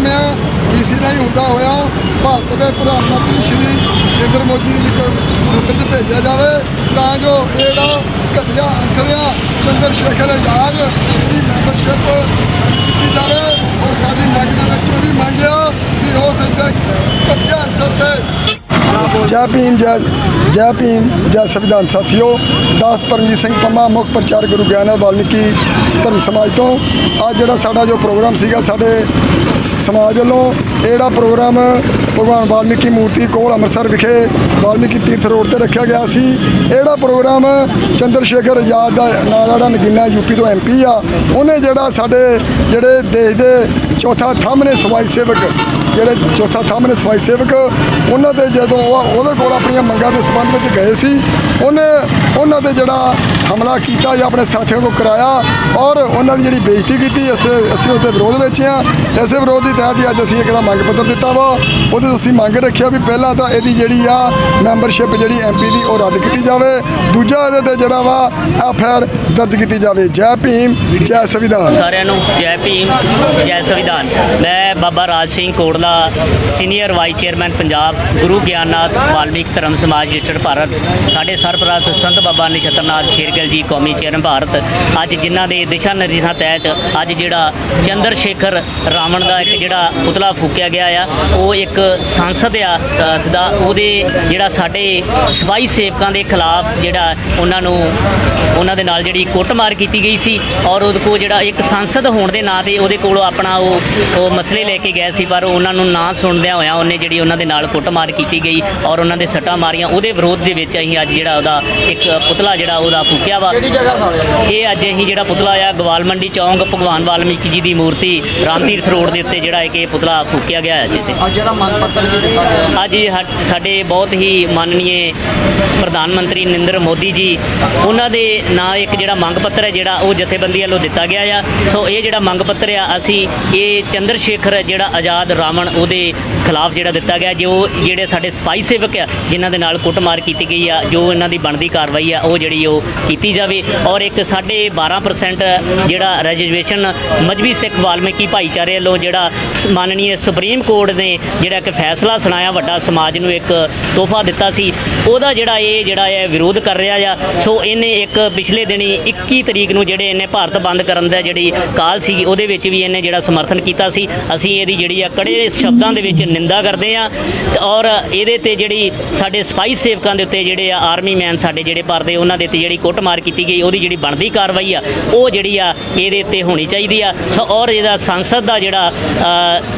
ਸਾਡਾ ਡੀਸੀ ਰਾਹੀਂ ਹੁੰਦਾ ਹੋਇਆ ਭਾਰਤ ਦੇ ਪ੍ਰਧਾਨ ਮੰਤਰੀ ਸ਼੍ਰੀ ਨਰਿੰਦਰ ਮੋਦੀ ਜੀ ਦੇ ਨੇਤਰਤਵ ਭੇਜਿਆ ਜਾਵੇ, ਤਾਂ ਜੋ ਇਹਦਾ ਜਿਹੜਾ ਘਟੀਆ ਆ ਚੰਦਰ ਸ਼ੇਖਰ ਆਜ਼ਾਦ ਦੀ ਮੈਂਬਰਸ਼ਿਪ ਕੀਤੀ ਜਾਵੇ। ਔਰ ਸਾਡੀ ਮੰਗ ਦੇ ਵਿੱਚ ਵੀ ਮੰਗਿਆ ਕਿ ਹੋ ਸਕਦਾ ਘਟੀਆ ਅਨਸਰ ਤੇ। ਜੈ ਭੀਮ, ਜੈ ਜੈ ਭੀਮ, ਜੈ ਸੰਵਿਧਾਨ ਸਾਥੀਓ, ਦਾਸ ਪਰਮਜੀਤ ਸਿੰਘ ਪੰਮਾ, ਮੁੱਖ ਪ੍ਰਚਾਰ ਗੁਰੂ ਗਿਆਨੰਦ ਵਾਲਮੀਕੀ ਧਰਮ ਸਮਾਜ ਤੋਂ। ਅੱਜ ਜਿਹੜਾ ਸਾਡਾ ਜੋ ਪ੍ਰੋਗਰਾਮ ਸੀਗਾ, ਸਾਡੇ ਸਮਾਜ ਵੱਲੋਂ ਇਹ ਜਿਹੜਾ ਪ੍ਰੋਗਰਾਮ ਭਗਵਾਨ ਵਾਲਮੀਕੀ ਮੂਰਤੀ ਕੋਲ ਅੰਮ੍ਰਿਤਸਰ ਵਿਖੇ ਵਾਲਮੀਕੀ ਤੀਰਥ ਰੋਡ ਤੇ ਰੱਖਿਆ ਗਿਆ ਸੀ। ਇਹ ਜਿਹੜਾ ਪ੍ਰੋਗਰਾਮ ਚੰਦਰ ਸ਼ੇਖਰ ਆਜ਼ਾਦ ਦਾ ਨਾਂ ਦਾ ਜਿਹੜਾ ਨਗੀਨਾ ਯੂਪੀ ਤੋਂ ਐਮਪੀ ਆ, ਉਹਨੇ ਜਿਹੜਾ ਸਾਡੇ ਜਿਹੜੇ ਦੇਸ਼ ਦੇ ਚੌਥਾ ਥੰਮ ਨੇ ਸਮਾਜ ਸੇਵਕ, ਜਿਹੜੇ ਚੌਥਾ ਥੰਮ ਨੇ ਸਮਾਜ ਸੇਵਕ, ਉਹਨਾਂ ਦੇ ਜਦੋਂ ਉਹਦੇ ਕੋਲ ਆਪਣੀਆਂ ਮੰਗਾਂ ਦੇ ਸੰਬੰਧ ਵਿੱਚ ਗਏ ਸੀ, ਉਹਨੇ ਉਹਨਾਂ ਤੇ ਜਿਹੜਾ ਹਮਲਾ ਕੀਤਾ ਜਾਂ ਆਪਣੇ ਸਾਥੀਆਂ ਨੂੰ ਕਰਾਇਆ ਔਰ ਉਹਨਾਂ ਦੀ ਜਿਹੜੀ ਬੇਇੱਜ਼ਤੀ ਕੀਤੀ, ਅਸੀਂ ਅਸੀਂ ਉਹਦੇ ਵਿਰੋਧ ਵਿੱਚ ਆ ਇਸੇ ਵਿਰੋਧ ਦੀ ਤਹਿਤ ਅੱਜ ਅਸੀਂ ਇਹ ਕਿਹੜਾ ਮੰਗ ਪੱਤਰ ਦਿੱਤਾ ਵਾ, ਉਹਦੇ ਅਸੀਂ ਮੰਗ ਰੱਖਿਆ ਵੀ ਪਹਿਲਾਂ ਤਾਂ ਇਹਦੀ ਜਿਹੜੀ ਆ ਮੈਂਬਰਸ਼ਿਪ ਜਿਹੜੀ ਐਮਪੀ ਦੀ ਉਹ ਰੱਦ ਕੀਤੀ ਜਾਵੇ, ਦੂਜਾ ਇਹਦੇ ਤੇ ਜਿਹੜਾ ਵਾ ਐਫ ਦਰਜ ਕੀਤੀ ਜਾਵੇ। ਜੈ ਭੀਮ, ਜੈ ਸੰਵਿਧਾਨ। ਸਾਰਿਆਂ ਨੂੰ ਜੈ ਭੀਮ, ਜੈ ਸੰਵਿਧਾਨ। ਮੈਂ Baba Raj Singh Kotla senior vice chairman Punjab, Guru Gyannath Valmik Dharam Samaj registered Bharat ਸਾਡੇ ਸਰਪ੍ਰਸਤ ਸੰਤ ਬਾਬਾ ਨਿਸ਼ਤਰਨਾਥ ਸ਼ੇਰਗਿੱਲ ਜੀ, ਕੌਮੀ ਚੇਅਰਮੈਨ ਭਾਰਤ। ਅੱਜ ਜਿਨ੍ਹਾਂ ਦੇ ਦਿਸ਼ਾ ਨਿਰਦੇਸ਼ਾਂ ਤਹਿਤ ਅੱਜ ਜਿਹੜਾ ਚੰਦਰ ਸ਼ੇਖਰ ਰਾਵਣ ਦਾ ਇੱਕ ਜਿਹੜਾ ਪੁਤਲਾ ਫੂਕਿਆ ਗਿਆ ਆ ਉਹ ਇੱਕ ਸੰਸਦ ਆ ਦਾ ਉਹਦੇ ਜਿਹੜਾ ਸਾਡੇ ਸਿਪਾਹੀ ਸੇਵਕਾਂ ਦੇ ਖਿਲਾਫ ਜਿਹੜਾ ਉਹਨਾਂ ਨੂੰ ਉਹਨਾਂ ਦੇ ਨਾਲ ਜਿਹੜੀ ਕੁੱਟਮਾਰ ਕੀਤੀ ਗਈ ਸੀ ਔਰ ਉਹਦੇ ਕੋਲ ਜਿਹੜਾ ਇੱਕ ਸੰਸਦ ਹੋਣ ਦੇ ਨਾਂ ਤੇ ਉਹਦੇ ਕੋਲੋਂ ਆਪਣਾ ਉਹ ਉਹ ਮਸਲੇ ਲੈ ਕੇ ਗਏ ਸੀ ਪਰ ਉਹਨਾਂ ਨੂੰ ਨਾ ਸੁਣਦਿਆਂ ਹੋਇਆਂ ਉਹਨੇ ਜਿਹੜੀ ਉਹਨਾਂ ਦੇ ਨਾਲ ਕੁੱਟਮਾਰ ਕੀਤੀ ਗਈ ਔਰ ਉਹਨਾਂ ਦੇ ਸੱਟਾਂ ਮਾਰੀਆਂ। ਉਹਦੇ ਵਿਰੋਧ ਦੇ ਵਿੱਚ ਅਸੀਂ ਅੱਜ ਜਿਹੜਾ ਉਹਦਾ ਇੱਕ ਪੁਤਲਾ ਜਿਹੜਾ ਉਹਦਾ ਫੂਕਿਆ ਵਾ। ਇਹ ਅੱਜ ਅਸੀਂ ਜਿਹੜਾ ਪੁਤਲਾ ਆ ਗਵਾਲ ਮੰਡੀ ਚੌਂਕ ਭਗਵਾਨ ਵਾਲਮੀਕੀ ਜੀ ਦੀ ਮੂਰਤੀ ਰਾਮ ਤੀਰਥ ਰੋਡ ਦੇ ਉੱਤੇ ਜਿਹੜਾ ਇੱਕ ਇਹ ਪੁਤਲਾ ਫੂਕਿਆ ਗਿਆ ਹੈ ਜਿੱਥੇ। ਅੱਜ ਜਿਹੜਾ ਮੰਗ ਪੱਤਰ ਵੀ ਦਿੱਤਾ ਗਿਆ ਅੱਜ ਸਾ- ਸਾਡੇ ਬਹੁਤ ਹੀ ਮਾਨਨੀਏ ਪ੍ਰਧਾਨ ਮੰਤਰੀ ਨਰਿੰਦਰ ਮੋਦੀ ਜੀ ਉਹਨਾਂ ਦੇ ਨਾਂ ਇੱਕ ਜਿਹੜਾ ਮੰਗ ਪੱਤਰ ਹੈ ਜਿਹੜਾ ਉਹ ਜਥੇਬੰਦੀ ਵੱਲੋਂ ਦਿੱਤਾ ਗਿਆ ਆ। ਸੋ ਇਹ ਜਿਹੜਾ ਮੰਗ ਪੱਤਰ ਆ ਅਸੀਂ ਇਹ ਚੰਦਰ ਸ਼ੇਖਰ ਜਿਹੜਾ ਆਜ਼ਾਦ ਰਾਵਣ ਉਹਦੇ ਖਿਲਾਫ ਜਿਹੜਾ ਦਿੱਤਾ ਗਿਆ ਜੋ ਜਿਹੜੇ ਸਾਡੇ ਸਪਾਈ ਸੇਵਕ ਆ ਜਿਨ੍ਹਾਂ ਦੇ ਨਾਲ ਕੁੱਟਮਾਰ ਕੀਤੀ ਗਈ ਆ ਜੋ ਇਹਨਾਂ ਦੀ ਬਣਦੀ ਕਾਰਵਾਈ ਆ ਉਹ ਜਿਹੜੀ ਉਹ ਕੀਤੀ ਜਾਵੇ। ਔਰ ਇੱਕ ਸਾਡੇ 12% ਜਿਹੜਾ ਰੈਜਿਸਟ੍ਰੇਸ਼ਨ ਮਜਬੀ ਸਿੱਖ ਵਾਲਮੀਕੀ ਭਾਈਚਾਰੇ ਵੱਲੋਂ ਜਿਹੜਾ ਸ- ਮਾਨਨੀਏ ਸੁਪਰੀਮ ਕੋਰਟ ਨੇ ਜਿਹੜਾ ਇੱਕ ਫੈਸਲਾ ਸੁਣਾਇਆ, ਵੱਡਾ ਸਮਾਜ ਨੂੰ ਇੱਕ ਤੋਹਫਾ ਦਿੱਤਾ ਸੀ, ਉਹਦਾ ਜਿਹੜਾ ਇਹ ਜਿਹੜਾ ਹੈ ਵਿਰੋਧ ਕਰ ਰਿਹਾ ਆ, ਸੋ ਇਹਨੇ ਇੱਕ ਪਿਛਲੇ ਦਿਨੀ 21 ਤਰੀਕ ਨੂੰ ਜਿਹੜੇ ਇਹਨੇ ਭਾਰਤ ਬੰਦ ਕਰਨ ਦਾ ਜਿਹੜੀ ਕਾਲ ਸੀ ਉਹਦੇ ਵਿੱਚ ਵੀ ਇਹਨੇ ਜਿਹੜਾ ਸਮਰਥਨ ਕੀਤਾ ਸੀ। ਅਸੀਂ ਇਹਦੀ ਜਿਹੜੀ ਆ ਕੜੇ ਸ਼ਬਦਾਂ ਦੇ ਵਿੱਚ ਨਿੰਦਾ ਕਰਦੇ ਆ ਔਰ ਇਹਦੇ ਤੇ ਜਿਹੜੀ ਸਾਡੇ ਸਪਾਈ ਸੇਵਕਾਂ ਦੇ ਉੱਤੇ ਜਿਹੜੇ ਆ ਆਰਮੀ ਮੈਨ ਸਾਡੇ ਜਿਹੜੇ ਭਾਰਤ ਉਹਨਾਂ ਦੇ ਉੱਤੇ ਜਿਹੜੀ ਕੁੱਟਮਾਰ ਕੀਤੀ ਗਈ, ਉਹਦੀ ਜਿਹੜੀ ਬਣਦੀ ਕਾਰਵਾਈ ਆ, ਉਹ ਜਿਹੜੀ ਆ ਇਹਦੇ ਉੱਤੇ ਹੋਣੀ ਚਾਹੀਦੀ ਆ। ਸੋ ਔਰ ਇਹਦਾ ਸੰਸਦ ਦਾ ਜਿਹੜਾ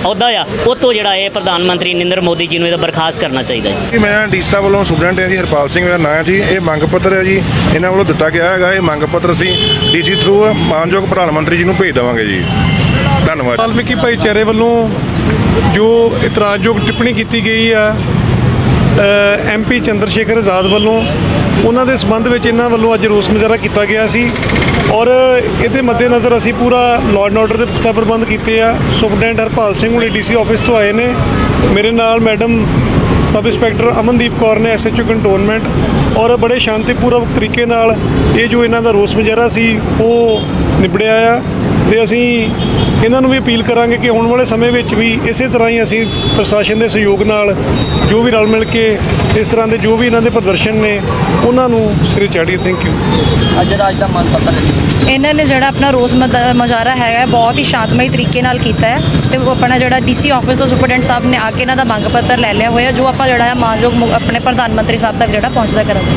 ਅਹੁਦਾ ਆ ਉਹ ਤੋਂ ਜਿਹੜਾ ਇਹ ਪ੍ਰਧਾਨ ਮੰਤਰੀ ਨਰਿੰਦਰ ਮੋਦੀ ਜੀ ਨੂੰ ਇਹਦਾ ਬਰਖਾਸਤ ਕਰਨਾ ਚਾਹੀਦਾ ਹੈ। ਜੀ ਮੈਂ ਡੀਸਾ ਵੱਲੋਂ ਸਟੂਡੈਂਟ ਹਾਂ ਜੀ ਹਰਪਾਲ ਸਿੰਘ ਮੇਰਾ ਨਾਂ ਹੈ ਜੀ ਇਹ ਮੰਗ ਪੱਤਰ ਹੈ ਜੀ ਇਹਨਾਂ ਵੱਲੋਂ ਦਿੱਤਾ ਗਿਆ ਹੈਗਾ ਇਹ ਮੰਗ ਪੱਤਰ ਅਸੀਂ ਡੀਸੀ ਥਰੂ ਮਾਨਯੋਗ ਪ੍ਰਧਾਨ ਮੰਤਰੀ ਜੀ ਨੂੰ ਭੇਜ ਦੇਵਾਂਗੇ ਜੀ। ਧੰਨਵਾਦ। ਵਾਲਮੀਕੀ ਭਾਈਚਾਰੇ ਵੱਲੋਂ ਜੋ ਇਤਰਾਜ਼ਯੋਗ ਟਿੱਪਣੀ ਕੀਤੀ ਗਈ ਆ ਐਮਪੀ ਚੰਦਰ ਸ਼ੇਖਰ ਆਜ਼ਾਦ ਵੱਲੋਂ ਉਹਨਾਂ ਦੇ ਸਬੰਧ ਵਿੱਚ ਇਹਨਾਂ ਵੱਲੋਂ ਅੱਜ ਰੋਸ ਮੁਜ਼ਾਹਰਾ ਕੀਤਾ ਗਿਆ ਸੀ ਔਰ ਇਹਦੇ ਮੱਦੇਨਜ਼ਰ ਅਸੀਂ ਪੂਰਾ ਲਾਅ ਐਂਡ ਆਰਡਰ ਦੇ ਪੁਖਤਾ ਪ੍ਰਬੰਧ ਕੀਤੇ ਆ। ਸੁਪਰਡੈਂਟ ਹਰਪਾਲ ਸਿੰਘ ਹੁਣੇ ਡੀਸੀ ਆਫਿਸ ਤੋਂ ਆਏ ਨੇ। ਮੇਰੇ ਨਾਲ madam sub inspector Amandeep Kaur ਨੇ ਐਸਐਚਓ ਕੰਟੋਨਮੈਂਟ ਔਰ ਬੜੇ ਸ਼ਾਂਤੀਪੂਰਵਕ ਤਰੀਕੇ ਨਾਲ ਇਹ ਜੋ ਇਹਨਾਂ ਦਾ ਰੋਸ ਮੁਜ਼ਾਹਰਾ ਸੀ, ਉਹ ਨਿਬੜਿਆ ਆ। ਤੇ ਅਸੀਂ ਇਹਨਾਂ ਨੂੰ ਵੀ ਅਪੀਲ ਕਰਾਂਗੇ ਕਿ ਆਉਣ ਵਾਲੇ ਸਮੇਂ ਵਿੱਚ ਵੀ ਇਸੇ ਤਰ੍ਹਾਂ ਹੀ ਅਸੀਂ ਪ੍ਰਸ਼ਾਸਨ ਦੇ ਸਹਿਯੋਗ ਨਾਲ ਜੋ ਵੀ ਰਲ ਮਿਲ ਕੇ ਇਸ ਤਰ੍ਹਾਂ ਦੇ ਜੋ ਵੀ ਇਹਨਾਂ ਦੇ ਪ੍ਰਦਰਸ਼ਨ ਨੇ ਉਹਨਾਂ ਨੂੰ ਸਿਰੇ ਚਾੜੀਏ ਥੈਂਕ ਯੂ ਅੱਜ ਅੱਜ ਦਾ ਮੰਗ ਪੱਤਰ ਹੈ ਇਹਨਾਂ ਨੇ ਜਿਹੜਾ ਆਪਣਾ ਰੋਜ਼ ਮਦ- ਮੁਜ਼ਾਹਰਾ ਹੈਗਾ ਹੈ, ਬਹੁਤ ਹੀ ਸ਼ਾਂਤਮਈ ਤਰੀਕੇ ਨਾਲ ਕੀਤਾ ਹੈ ਤੇ ਉਹ ਆਪਣਾ ਜਿਹੜਾ ਡੀਸੀ ਆਫਿਸ ਤੋਂ ਸੁਪਰਡੈਂਟ ਸਾਹਿਬ ਨੇ ਆ ਕੇ ਇਹਨਾਂ ਦਾ ਮੰਗ ਪੱਤਰ ਲੈ ਲਿਆ ਹੋਇਆ ਜੋ ਆਪਾਂ ਜਿਹੜਾ ਹੈ ਮਾਨਯੋਗ ਆਪਣੇ ਪ੍ਰਧਾਨ ਮੰਤਰੀ ਸਾਹਿਬ ਤੱਕ ਜਿਹੜਾ ਪਹੁੰਚਦਾ ਕਰਾਂਗੇ।